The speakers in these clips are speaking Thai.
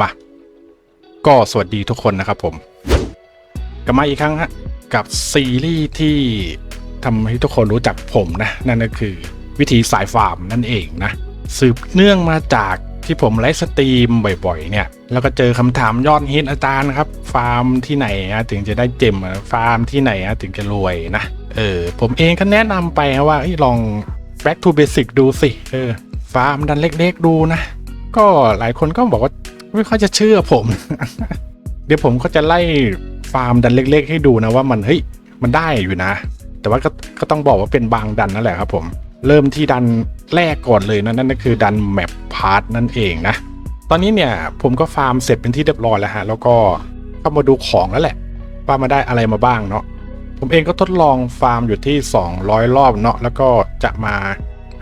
มาก็สวัสดีทุกคนนะครับผมกลับมาอีกครั้งฮะกับซีรีส์ที่ทำให้ทุกคนรู้จักผมนะ นั่นก็คือวิธีสายฟาร์มนั่นเองนะ สืบเนื่องมาจากที่ผมไลฟ์สตรีมบ่อยๆ เนี่ย แล้วก็เจอคำถามยอดฮิตอาจารย์ครับ ฟาร์มที่ไหนอะถึงจะได้เจมฟาร์มที่ไหนอะถึงจะรวยนะ เออ ผมเองก็แนะนำไปว่าลอง back to basic ดูสิ เออ ฟาร์มดันเล็กๆดูนะ ก็หลายคนก็บอกว่า ไม่ค่อยจะเชื่อผม เดี๋ยวผมก็จะไล่ฟาร์มดันเล็ก ๆ ให้ดูนะว่ามันเฮ้ยมันได้อยู่นะ แต่ว่าก็ก็ต้องบอกว่าเป็นบางดันนั่นแหละครับผม เริ่มที่ดันแรกก่อนเลยนะนั่นก็คือดันแมปพาร์ทนั่นเองนะ ตอนนี้เนี่ยผมก็ฟาร์มเสร็จเป็นที่เรียบร้อยแล้วฮะแล้วก็เข้ามาดูของแล้วแหละว่ามาได้อะไรมาบ้างเนาะผมเองก็ทดลองฟาร์มอยู่ที่ 200 รอบเนาะแล้วก็จะมา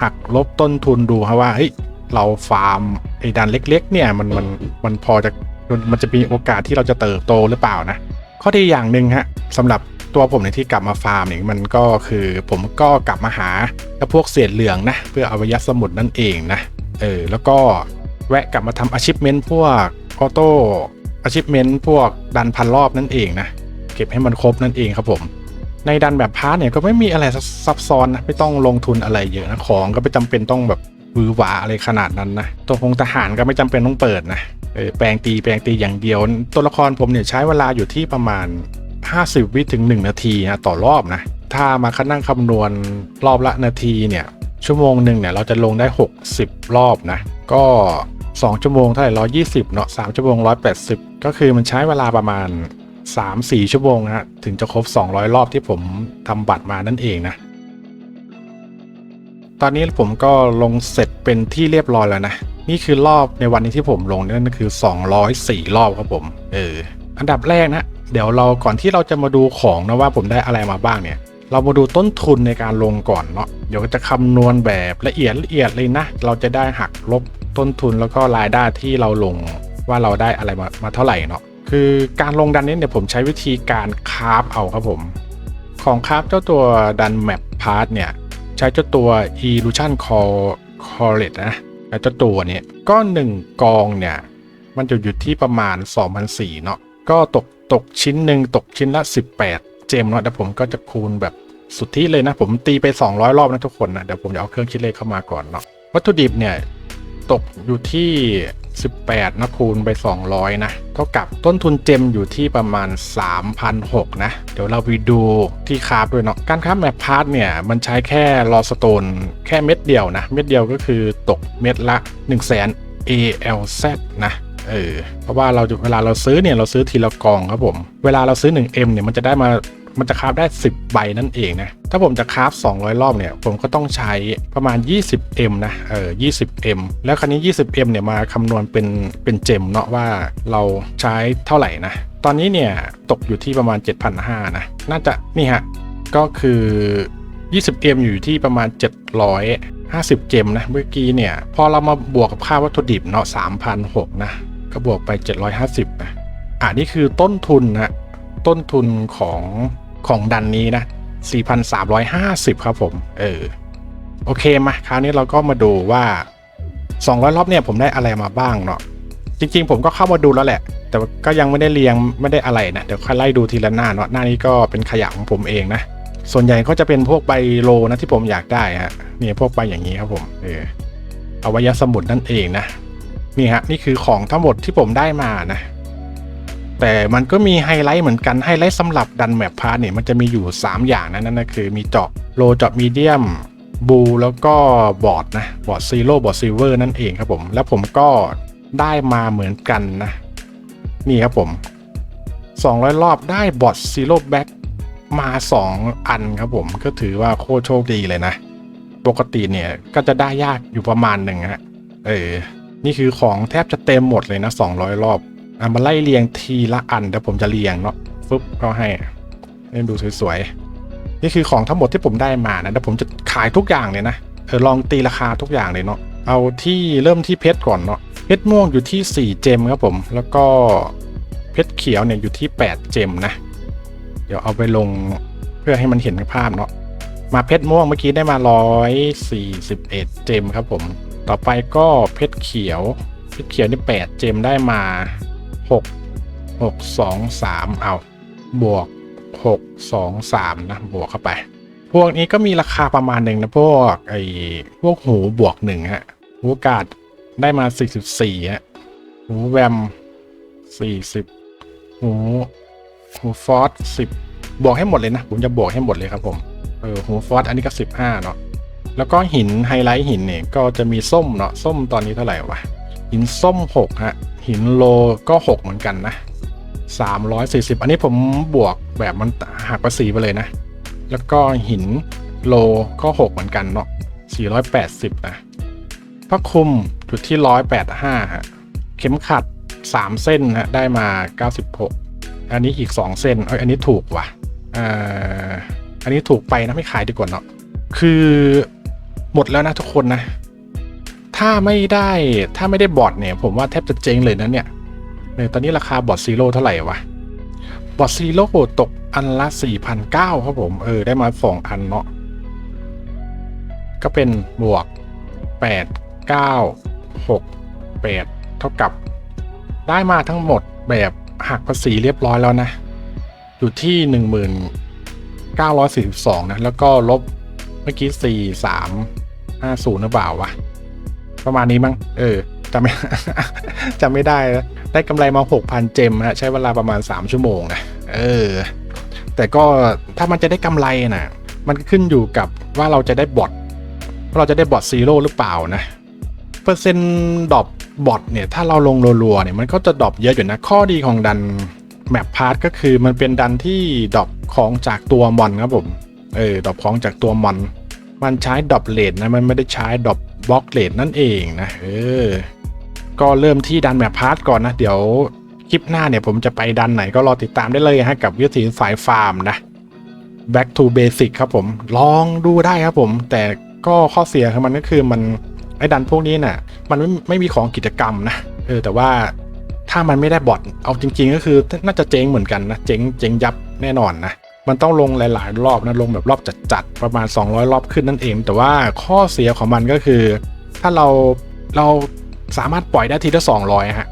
หักลบต้นทุนดูครับว่าเฮ้ยเราฟาร์ม อ้ดันเล็ก ๆ เนี่ยมันมันมันพอจะมันจะมีโอกาสที่เราจะเติบโตหรือเปล่านะ ข้อดีอย่างหนึ่งฮะสำหรับตัวผมในที่กลับมาฟาร์มเนี่ยมันก็คือผมก็กลับมาหาพวกเศษเหลืองนะ เพื่อเอาว้ยัดสมุดนั่นเองนะเออแล้วก็แวะกลับมาทำอาชีพเมนพวกออโต้อาชีพเมนพวกดันพันรอบนั่นเองนะเก็บให้มันครบนั่นเองครับผม ในดันแบบพาร์ทเนี่ยก็ไม่มีอะไรซับซ้อนนะไม่ต้องลงทุนอะไรเยอะนะของก็ไม่จำเป็นต้องแบบ วือหวาอะไรขนาดนั้นนะตัวคงทหารก็ไม่จำเป็นต้องเปิดนะแปลงตีแปลงตีอย่างเดียว ตัวละครผมเนี่ยใช้เวลาอยู่ที่ประมาณ 50 วิถึง 1 นาทีนะต่อรอบนะถ้ามาคัดนั่งคำนวณรอบละนาทีเนี่ยชั่วโมงหนึ่งเนี่ยเราจะลงได้ 60 รอบนะก็ 2 ชั่วโมงเท่าไหร่120เนาะ3ชั่วโมง 180 ก็คือมันใช้เวลาประมาณ 3-4 ชั่วโมงนะฮะถึงจะครบ 200 รอบที่ผมทำบัตรมานั่นเองนะ อนนี้ผมก็ลงเสร็จเป็นที่เรียบร้อยแล้วนะ นี่คือรอบในวันนี้ที่ผมลงนั่นก็คือ 204 รอบครับผม เออ อันดับแรกนะ เดี๋ยวเราก่อนที่เราจะมาดูของนะว่าผมได้อะไรมาบ้างเนี่ย เรามาดูต้นทุนในการลงก่อนเนาะ เดี๋ยวจะคำนวณแบบละเอียดละเอียดเลยนะ เราจะได้หักลบต้นทุนแล้วก็รายได้ที่เราลงว่าเราได้อะไรมามาเท่าไหร่เนาะ คือการลงดันนี้เนี่ยผมใช้วิธีการคราฟเอาครับผม ของคราฟเจ้าตัวดันแมปพาร์ทเนี่ย ใช้เจ้าตัว illusion call collet นะแล้เจ้าตัวเนี่ยก็ 1 กองเนี่ย มันจะอยู่ที่ประมาณ 2,004เนาะก็ตกตกชิ้นหนึ่งตกชิ้นละ 18 เจมเนาะแต่ผมก็จะคูณแบบสุดที่เลยนะ ผมตีไป 200 รอบนะทุกคนนะเดี๋ยวผมจะเอาเครื่องคิดเลขเข้ามาก่อนเนาะวัตถุดิบเนี่ย ตกอยู่ที่ 18 นะคูณไป 200 นะ เท่ากับต้นทุนเจมอยู่ที่ประมาณ3,600นะ เดี๋ยวเราไปดูที่คราฟด้วยเนาะ การคราฟแมปพาร์ทเนี่ย มันใช้แค่ลอสโตนแค่เม็ดเดียวนะ เม็ดเดียวก็คือตกเม็ดละ 1 0 0 0 0 0 ALZ นะเออเพราะว่าเราเวลาเราซื้อเนี่ยเราซื้อทีละกองครับผม เวลาเราซื้อ 1M เนี่ยมันจะได้มา มันจะคราฟได้ 10 ใบนั่นเองนะ ถ้าผมจะคราฟ200 รอบเนี่ย ผมก็ต้องใช้ประมาณ 20M นะ เออ 20M แล้วคราวนี้ 20M เนี่ยมาคำนวณเป็น เป็นเจมเนาะว่าเราใช้เท่าไหร่นะ ตอนนี้เนี่ยตกอยู่ที่ประมาณ 7,500 นะ น่าจะนี่ฮะ ก็คือ 20M อยู่ที่ประมาณ750 เจมนะ เมื่อกี้เนี่ย พอเรามาบวกกับค่าวัตถุดิบเนาะ3,600นะ ก็บวกไป 750นะอ่านี่คือต้นทุนนะต้นทุนของ ของดันนี้นะ 4,350 ครับผม เออ โอเคมาคราวนี้เราก็มาดูว่า 200 รอบเนี่ยผมได้อะไรมาบ้างเนาะจริง ๆ ผมก็เข้ามาดูแล้วแหละ แต่ก็ยังไม่ได้เรียงไม่ได้อะไรนะ เดี๋ยวค่อยไล่ดูทีละหน้าเนาะหน้านี้ก็เป็นขยะของผมเองนะ ส่วนใหญ่ก็จะเป็นพวกใบโลนะที่ผมอยากได้ฮะนี่พวกใบอย่างนี้ครับผมเอออว้ยัดสมุดนั่นเองนะนี่ฮะนี่คือของทั้งหมดที่ผมได้มานะ แต่มันก็มีไฮไลท์เหมือนกันไฮไลท์สำหรับดันแมปพาร์ทเนี่ยมันจะมีอยู่ 3 อย่างนะนั่นก็คือมีเจาะโลเจาะมีเดียมบูแล้วก็บอร์ดนะบอร์ดซีโร่บอร์ดซิลเวอร์นั่นเองครับผม แล้วผมก็ได้มาเหมือนกันนะ นี่ครับผม 200 รอบได้บอร์ดซีโร่แบ็กมา 2 อันครับผมก็ถือว่าโคตรโชคดีเลยนะ ปกติเนี่ยก็จะได้ยากอยู่ประมาณหนึ่งฮะเออนี่คือของแทบจะเต็มหมดเลยนะ 200 รอบ อะมาไล่เรียงทีละอันเดี๋ยวผมจะเรียงเนาะฟึบก็ให้ให้ดูสวยๆ นี่คือของทั้งหมดที่ผมได้มานะเดี๋ยวผมจะขายทุกอย่างเลยนะเออลองตีราคาทุกอย่างเลยเนาะเอาที่เริ่มที่เพชรก่อนเนาะเพชรม่วงอยู่ที่ 4 เจมครับผมแล้วก็เพชรเขียวเนี่ยอยู่ที่ 8 เจมนะ เดี๋ยวเอาไปลงเพื่อให้มันเห็นภาพเนาะมาเพชรม่วงเมื่อกี้ได้มา 141 เจมครับผม ต่อไปก็เพชรเขียว เพชุดเขียวนี่แปดเจมได้มา หกหกสองสามเอา บวกหกสองสามนะ บวกเข้าไป พวกนี้ก็มีราคาประมาณหนึ่งนะ พวกไอ้พวกหูบวกหนึ่งฮะหูกาดได้มาสี่สิบสี่ฮะหูแวมสี่สิบหูหูฟอสสิบบวกให้หมดเลยนะ ผมจะบวกให้หมดเลยครับผมเออหูฟอสอันนี้ก็สิบห้าเนาะแล้วก็หินไฮไลท์หินเนี่ยก็จะมีส้มเนาะส้มตอนนี้เท่าไหร่วะ หินส้มหกฮะ หินโลก็หกเหมือนกันนะ 340 อันนี้ผมบวกแบบมันหักภาษีไปเลยนะ แล้วก็หินโลก็ 6 เหมือนกันเนาะ480 นะพระคุมจุดที่ 185 ฮะ เข็มขัด 3 เส้นฮะ ได้มา 96 อันนี้อีก 2 เส้นเอ้ยอันนี้ถูกว่ะอ่าอันนี้ถูกไปนะไม่ขายดีกว่าเนาะคือหมดแล้วนะทุกคนนะ ถ้าไม่ได้ถ้าไม่ได้บอร์ดเนี่ย ผมว่าแทบจะเจ๊งเลยนะเนี่ยเนี่ยตอนนี้ราคาบอทซีโร่เท่าไหร่วะบอทซีโร่ตกอันละ4,900ครับผม เออ ได้มาสองอันเนาะก็เป็นบวก 8 9 6 8 เท่ากับ ได้มาทั้งหมดแบบหักภาษีเรียบร้อยแล้วนะ อยู่ที่ 1942 นะ แล้วก็ลบเมื่อกี้ 4 3 5 0 หรือเปล่าวะ ประมาณนี้มั้งเออจำไม่จำไม่ได้แล้วได้กำไรมา 6,000 เจมฮะใช้เวลาประมาณ 3 ชั่วโมงนะเออ แต่ก็ถ้ามันจะได้กำไรนะมันขึ้นอยู่กับว่าเราจะได้บอทว่าเราจะได้บอทซีโร่หรือเปล่านะ เปอร์เซ็นต์ดรอปบอทเนี่ย ถ้าเราลงรัวๆเนี่ยมันก็จะดรอปเยอะอยู่นะ ข้อดีของดันแมปพาร์ทก็คือมันเป็นดันที่ดรอปของจากตัวมอนครับผม เออดรอปของจากตัวมอน มันใช้ดรอปเลทนะ มันไม่ได้ใช้ดรอป บล็อกเลทนั่นเองนะเออก็เริ่มที่ดันแมปพาร์ทก่อนนะ เดี๋ยวคลิปหน้าเนี่ยผมจะไปดันไหนก็รอติดตามได้เลยฮะกับวิธีสายฟาร์มนะ back to basic ครับผม ลองดูได้ครับผม แต่ก็ข้อเสียของมันก็คือมันไอ้ดันพวกนี้น่ะ มันไม่ไม่มีของกิจกรรมนะเออแต่ว่าถ้ามันไม่ได้บอทเอาจริง ๆ ก็คือน่าจะเจ๊งเหมือนกันนะเจ๊งเจ๊งยับแน่นอนนะ มันต้องลงหลาย ๆ รอบนะลงแบบรอบจัดๆประมาณ 200 รอบขึ้นนั่นเอง แต่ว่าข้อเสียของมันก็คือ ถ้าเราเราสามารถปล่อยได้ทีละ 200 ฮะ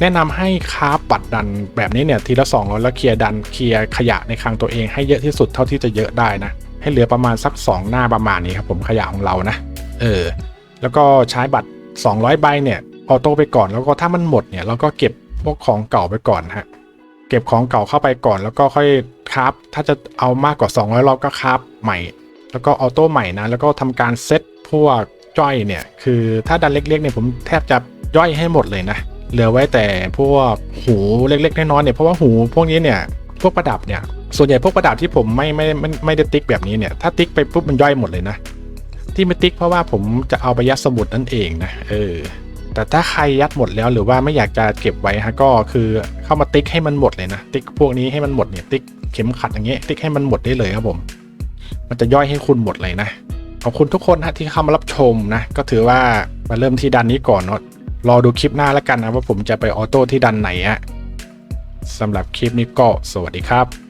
แนะนำให้ค้าปัดดันแบบนี้เนี่ยทีละ 200 แล้วเคลียร์ดันเคลียร์ขยะในคลังตัวเองให้เยอะที่สุดเท่าที่จะเยอะได้นะ ให้เหลือประมาณสัก 2 หน้าประมาณนี้ครับผมขยะของเรานะเออแล้วก็ใช้บัตร 200 ใบเนี่ยออโต้ไปก่อนแล้วก็ถ้ามันหมดเนี่ยเราก็เก็บพวกของเก่าไปก่อนฮะเก็บของเก่าเข้าไปก่อนแล้วก็ค่อย คราฟถ้าจะเอามากกว่า 200 รอบก็คราฟใหม่ แล้วก็ออโต้ใหม่นะ แล้วก็ทำการเซตพวกจ้อยเนี่ย คือถ้าดันเล็กๆเนี่ยผมแทบจะย่อยให้หมดเลยนะ เหลือไว้แต่พวกหูเล็กๆน้อยๆเนี่ย เพราะว่าหูพวกนี้เนี่ย พวกประดับเนี่ย ส่วนใหญ่พวกประดับที่ผมไม่ไม่ไม่ไม่ได้ติ๊กแบบนี้เนี่ย ถ้าติ๊กไปปุ๊บมันย่อยหมดเลยนะ ที่ไม่ติ๊กเพราะว่าผมจะเอาไปยัดสมุดนั่นเองนะ เออแต่ถ้าใครยัดหมดแล้วหรือว่าไม่อยากจะเก็บไว้ฮะก็คือเข้ามาติ๊กให้มันหมดเลยนะ ติ๊กพวกนี้ให้มันหมดเนี่ยติ๊ก เข็มขัดอย่างเงี้ยติ๊กให้มันหมดได้เลยครับผม มันจะย่อยให้คุณหมดเลยนะขอบคุณทุกคนฮะที่เข้ามารับชมนะ ก็ถือว่ามาเริ่มที่ดันนี้ก่อนเนาะรอดูคลิปหน้าแล้วกันนะว่าผมจะไปออโต้ที่ดันไหนฮะสำหรับคลิปนี้ก็สวัสดีครับ